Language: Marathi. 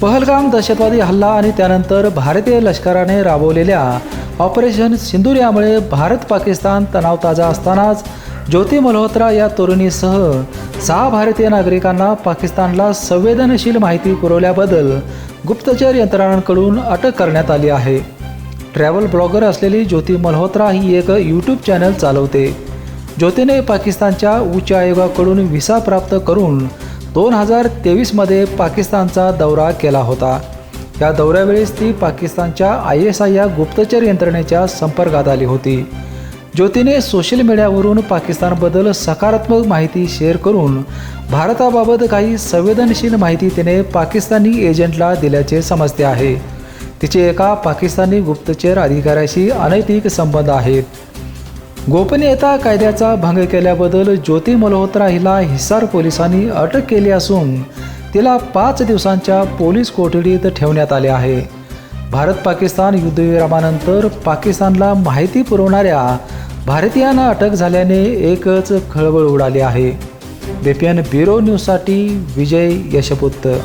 पहलगाम दहशतवादी हल्ला आणि त्यानंतर भारतीय लष्कराने राबवलेल्या ऑपरेशन सिंदूर यामुळे भारत पाकिस्तान तणाव ताजा असतानाच ज्योती मल्होत्रा या तरुणीसह सहा भारतीय नागरिकांना पाकिस्तानला संवेदनशील माहिती पुरवल्याबद्दल गुप्तचर यंत्रणांकडून अटक करण्यात आली आहे. ट्रॅव्हल ब्लॉगर असलेली ज्योती मल्होत्रा ही एक यूट्यूब चॅनल चालवते. ज्योतीने पाकिस्तानच्या उच्च आयोगाकडून व्हिसा प्राप्त करून दोन हजार तेवीसमध्ये पाकिस्तानचा दौरा केला होता. या दौऱ्यावेळेस ती पाकिस्तानच्या आय एस आय या गुप्तचर यंत्रणेच्या संपर्कात आली होती. ज्योतीने सोशल मीडियावरून पाकिस्तानबद्दल सकारात्मक माहिती शेअर करून भारताबाबत काही संवेदनशील माहिती तिने पाकिस्तानी एजंटला दिल्याचे समजते आहे. तिचे एका पाकिस्तानी गुप्तचर अधिकाऱ्याशी अनैतिक संबंध आहेत. गोपनीयता कायद्याचा भंग केल्याबद्दल ज्योती मल्होत्रा हिला हिसार पोलिसांनी अटक केली असून तिला पाच दिवसांच्या पोलीस कोठडीत ठेवण्यात आले आहे. भारत पाकिस्तान युद्धविरामानंतर पाकिस्तानला माहिती पुरवणाऱ्या भारतीयांना अटक झाल्याने एकच खळबळ उडाली आहे. बेपियन ब्युरो न्यूजसाठी विजय यशपुत्र